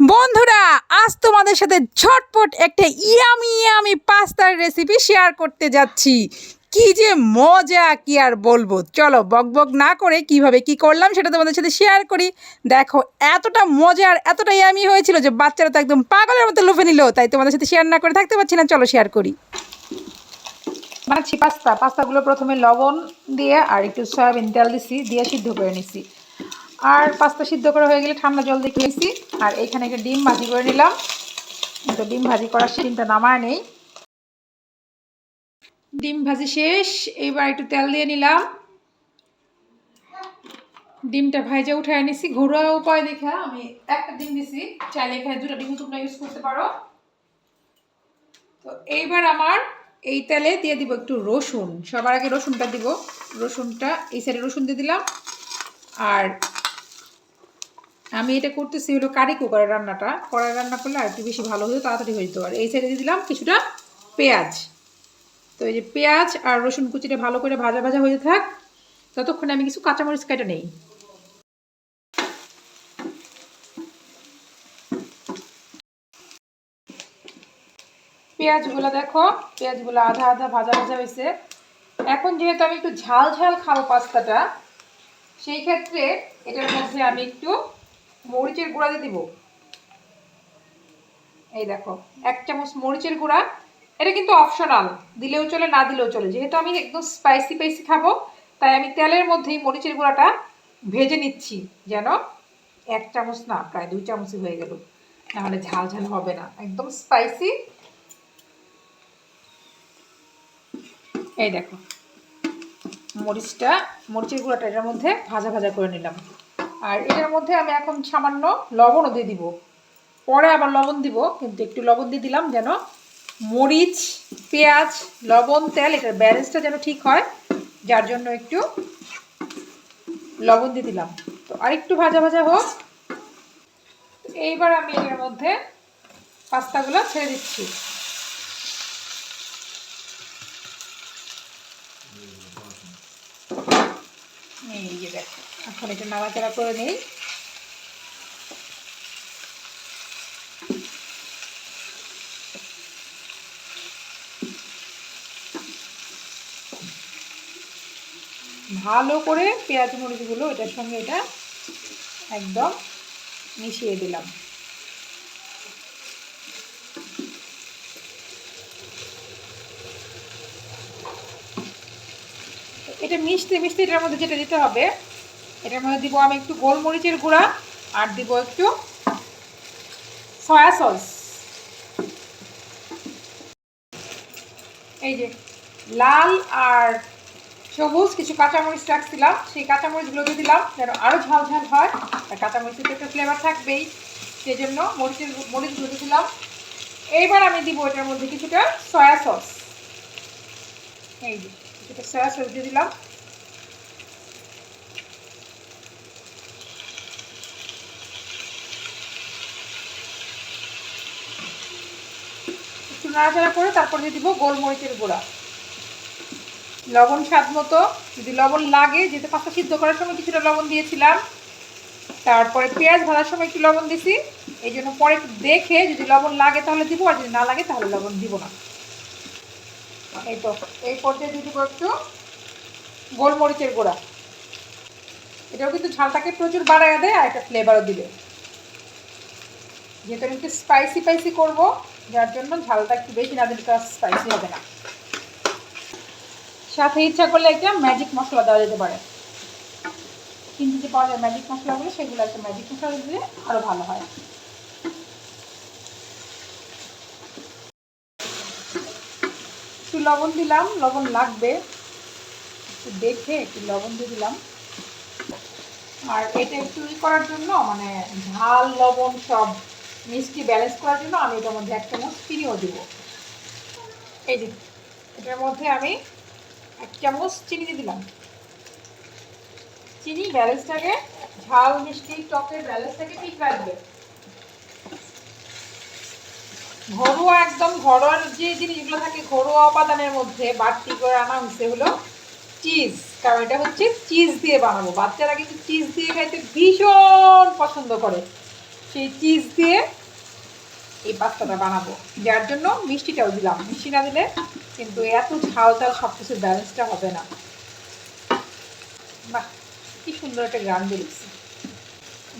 বন্ধুরা, আজ তোমাদের সাথে ঝটপট একটা ইয়ামি ইয়ামি পাস্তার রেসিপি শেয়ার করতে যাচ্ছি। কি যে মজা, কি আর বলব? চলো বক বক না করে কীভাবে কি করলাম সেটা তোমাদের সাথে শেয়ার করি। দেখো, এতটা মজা আর এতটা ইয়ামি হয়েছিল যে বাচ্চারা তো একদম পাগলের মতো লুফে নিল, তাই তোমাদের সাথে শেয়ার না করে থাকতে পারছি না। চলো শেয়ার করি। বানাচ্ছি পাস্তা। পাস্তাগুলো প্রথমে লবণ দিয়ে আর একটু সয়াবিন তেল দিছি, দিয়ে সিদ্ধ করে নিছি। আর পাস্তা সিদ্ধ করা হয়ে গেলে ঠান্ডা জল দিয়ে নিয়েছি আর এইখানে একটা ডিম ভাজি করে নিলাম। তো ডিম ভাজি করার ডিমটা নামায় নেই। ডিম ভাজি শেষ এইবার একটু তেল দিয়ে নিলাম। ডিমটা ভাইজা উঠায় নিছি ঘরোয়া উপায় দেখা আমি একটা ডিম দিছি। চাইলে এখানে দুটো ডিম তোমরা ইউজ করতে পারো। তো এইবার আমার এই তেলে দিয়ে দিব একটু রসুন। সবার আগে রসুনটা দিব। রসুনটা, এই সাইডে রসুন দিয়ে দিলাম। আর আমি এটা করতেছি হলো কারি কুকারের রান্নাটা। কড়াই রান্না করলে আর একটু বেশি ভালো হতো তাড়াতাড়ি হয়ে যেত আর এই সাইডে দিয়ে দিলাম কিছুটা পেঁয়াজ। তো এই যে পেঁয়াজ আর রসুন কুচিটা ভালো করে ভাজা ভাজা হয়ে থাক, ততক্ষণে আমি কিছু কাঁচামরিচ কেটে নেই। পেঁয়াজগুলো দেখো, পেঁয়াজগুলো আধা আধা ভাজা ভাজা হয়েছে। এখন যেহেতু আমি একটু ঝাল ঝাল খাব পাস্তাটা, সেই ক্ষেত্রে এটার মধ্যে আমি একটু মরিচের গুঁড়া দিয়ে দিব। এই দেখো, এক চামচ মরিচের গুঁড়া। এটা কিন্তু অপশনাল দিলেও চলে, না দিলেও চলে। যেহেতু আমি একদম স্পাইসি স্পাইসি খাব, তাই আমি তেলের মধ্যেই মরিচের গুঁড়াটা ভেজে নিচ্ছি যেন এক চামচ না প্রায় দুই চামচই হয়ে গেল। নাহলে ঝাল ঝাল হবে না, একদম স্পাইসি এই দেখো, মরিচটা, মরিচের গুঁড়াটা এটার মধ্যে ভাজা ভাজা করে নিলাম। আর এটার মধ্যে আমি এখন সামান্য লবণও দিয়ে দিব। পরে আবার লবণ দিব, কিন্তু একটু লবণ দিয়ে দিলাম যেন মরিচ, পেঁয়াজ, লবণ, তেল, এটার ব্যালেন্সটা যেন ঠিক হয়, যার জন্য একটু লবণ দিয়ে দিলাম। তো আরেকটু ভাজা ভাজা হোক। এইবার আমি এটার মধ্যে পাস্তাগুলো ছেড়ে দিচ্ছি। এই যে দেখো এখন এটা নাড়াচাড়া করে নিই। ভালো করে পেঁয়াজ মরিচগুলো এটার সঙ্গে এটা একদম মিশিয়ে দিলাম। এটা মিশতে মিশতে এটার মধ্যে যেটা দিতে হবে, এটার মধ্যে দিব আমি একটু গোলমরিচের গুঁড়া আর দিব একটু সয়া সস। এই যে লাল আর সবুজ কিছু কাঁচামরিচ রাখছিলাম, সেই কাঁচামরিচগুলো দিয়ে দিলাম, যেন আরও ঝাল ঝাল হয়। আর কাঁচামরিচের তো একটা ফ্লেভার থাকবেই সেই জন্য মরিচের মরিচগুলো দিয়ে দিলাম। এইবার আমি দিব এটার মধ্যে কিছুটা সয়া সস। এই যে। কিছুটা সয়া সস দিয়ে দিলাম। একটু নাড়াচাড়া করে তারপর দিয়ে দিব গোলমরিচের গুঁড়া। লবণ স্বাদ মতো, যদি লবণ লাগে, যেহেতু পাস্তা সিদ্ধ করার সময় কিছুটা লবণ দিয়েছিলাম, তারপরে পেঁয়াজ ভাজার সময় একটু লবণ দিছি। এই জন্য পরে দেখে যদি লবণ লাগে তাহলে দিব, আর যদি না লাগে তাহলে লবণ দিব না। এই তো, এই পর্যায়ে দিয়ে দিব একটু গোলমরিচের গুঁড়া। এটাও কিন্তু ঝালটাকে প্রচুর বাড়ায় দেয় আর একটা ফ্লেভারও দিবে। যেহেতু আমি একটু স্পাইসি স্পাইসি করব, যার জন্য ঝালটা একটু বেশি না দিলে স্পাইসি হবে না। সাথে ইচ্ছা করলে একটা ম্যাজিক মশলা দেওয়া যেতে পারে। কিন্তু যে পাওয়া যায় ম্যাজিক মশলাগুলো সেগুলো একটা ম্যাজিক মশলা দিলে আরও ভালো হয়। লবণ দিলাম, লবণ লাগবে। দেখে একটু লবণ দিয়ে দিলাম। আর এটা একটু ই করার জন্য মানে ঝাল, লবণ সব মিষ্টি ব্যালেন্স করার জন্য আমি এটার মধ্যে এক চামচ চিনিও দিব। এই যে, এটার মধ্যে আমি এক চামচ চিনি দিয়ে দিলাম। চিনি ব্যালেন্সটাকে ঝাল, মিষ্টি, টকের ব্যালেন্সটাকে ঠিক রাখবে। ঘরোয়া একদম ঘরোয়া যে জিনিসগুলো থাকে, ঘরোয়া উপাদানের মধ্যে বাড়তি করে আনা হচ্ছে হলো চিজ কারণ এটা হচ্ছে চিজ দিয়ে বানাবো। বাচ্চারা কিন্তু চিজ দিয়ে খাইতে ভীষণ পছন্দ করে। সেই চিজ দিয়ে এই পাস্তাটা বানাবো। যার জন্য মিষ্টিটাও দিলাম। মিষ্টি না দিলে কিন্তু এত ঝাল ঝাল সব কিছুর ব্যালেন্সটা হবে না। বাহ, কি সুন্দর একটা গান বেরিয়েছে।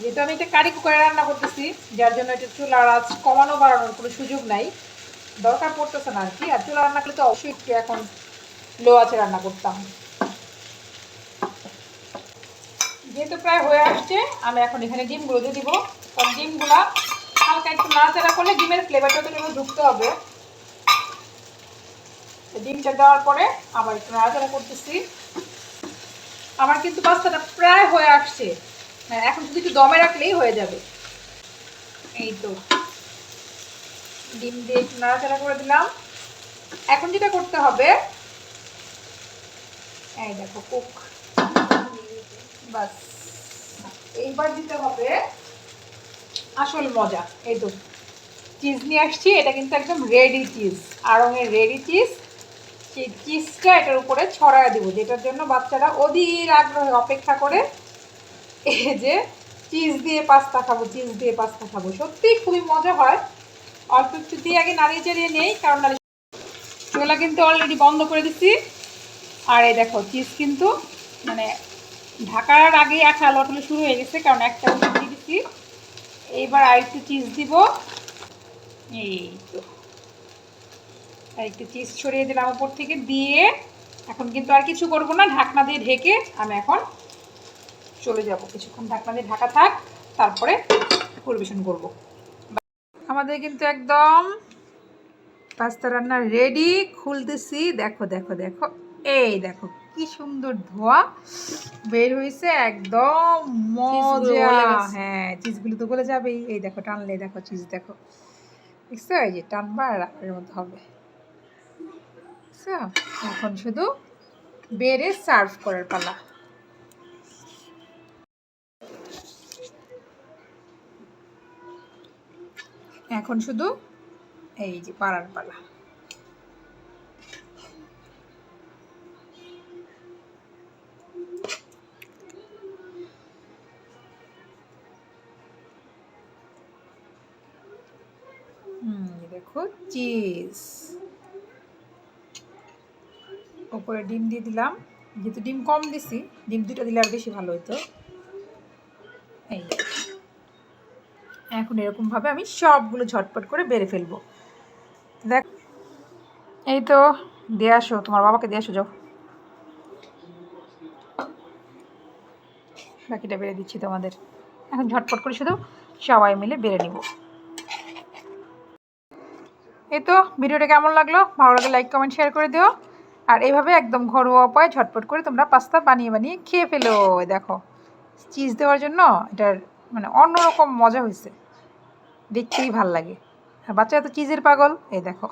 যেহেতু আমি একটা কারি কুকারে রান্না করতেছি, যার জন্য এটা চুলার আঁচ কমানো বাড়ানোর কোনো সুযোগ নাই। দরকার পড়তেছে না আর কি, আর চুলা রান্না করলে তো অবশ্যই একটু এখন লো আছে রান্না করতাম। যেহেতু প্রায় হয়ে আসছে, আমি এখন এখানে ডিমগুলো দিয়ে দিব। কারণ ডিমগুলো হালকা একটু নাড়াচাড়া করলে ডিমের ফ্লেভারটা তো ঢুকতে হবে। ডিমটা দেওয়ার পরে আবার একটু নাড়াচাড়া করতেছি। আমার কিন্তু পাস্তাটা প্রায় হয়ে আসছে। হ্যাঁ এখন শুধু একটু দমে রাখলেই হয়ে যাবে। এই তো। ডিম দিয়ে একটু নাড়াচাড়া করে দিলাম। এখন যেটা করতে হবে, এই দেখো, কুক। বাস। এইবার দিতে হবে আসল মজা। এই তো। চিজ নিয়ে আসছি, এটা কিন্তু একদম রেডি চিজ। আড়ঙের রেডি চিজ। সেই চিজটা এটার উপরে ছড়ায় দেবো, যেটার জন্য বাচ্চারা অধীর আগ্রহে অপেক্ষা করে এই যে চিজ দিয়ে পাস্তা খাব, চিজ দিয়ে পাস্তা খাব। সত্যিই খুবই মজা হয়। অল্প একটু দিয়ে আগে নাড়িয়ে চাড়িয়ে নেই, কারণ চোলা কিন্তু অলরেডি বন্ধ করে দিচ্ছি। আর এই দেখো, চিজ কিন্তু মানে ঢাকার আগে আঠা লটলে শুরু হয়ে গেছে, কারণ একটা দিয়ে দিচ্ছি। এইবার আর একটু চিজ দিব। এই তো। আর একটু চিজ ছড়িয়ে দিলাম উপর থেকে, দিয়ে এখন কিন্তু আর কিছু করব না, ঢাকনা দিয়ে ঢেকে আমি এখন চলে যাব। কিছুক্ষণ ঢাকনা দিয়ে ঢাকা থাক তারপরে পরিবেশন করব। আমাদের কিন্তু একদম পাস্তা রান্না রেডি খুলতেছি। দেখো দেখো দেখো এই দেখো কি সুন্দর ধোয়া বের হয়েছে একদম মজা। হ্যাঁ চিজগুলো তো গলে যাবেই। এই দেখো টানলে দেখো চিজ দেখো। দেখছ? এই যে টানবা আর এর মতো হবে। এখন শুধু বেড়ে সার্ভ করার পালা। এখন শুধু এই যে পাড়ার পালা। দেখো, চিজ। ওপরে ডিম দিয়ে দিলাম। যেহেতু ডিম কম দিছি, ডিম দুটো দিলে আর বেশি ভালো হতো এই যে। এখন এরকমভাবে আমি সবগুলো ঝটপট করে বেড়ে ফেলব। দেখ। এই তো, দিয়ে আসো, তোমার বাবাকে দিয়ে আসো, যাও। বাকিটা বেড়ে দিচ্ছি তোমাদের। এখন ঝটপট করে শুধু সবাই মিলে বেড়ে নিব। এই তো, ভিডিওটা কেমন লাগল? ভালো লাগলে লাইক কমেন্ট শেয়ার করে দিও। আর এইভাবে একদম ঘরোয়া উপায় ঝটপট করে তোমরা পাস্তা বানিয়ে বানিয়ে খেয়ে ফেলো। দেখো চিজ দেওয়ার জন্য এটার মানে অন্যরকম মজা হয়েছে। দেখতেই ভালো লাগে। আর বাচ্চারা তো চিজের পাগল। এই দেখো।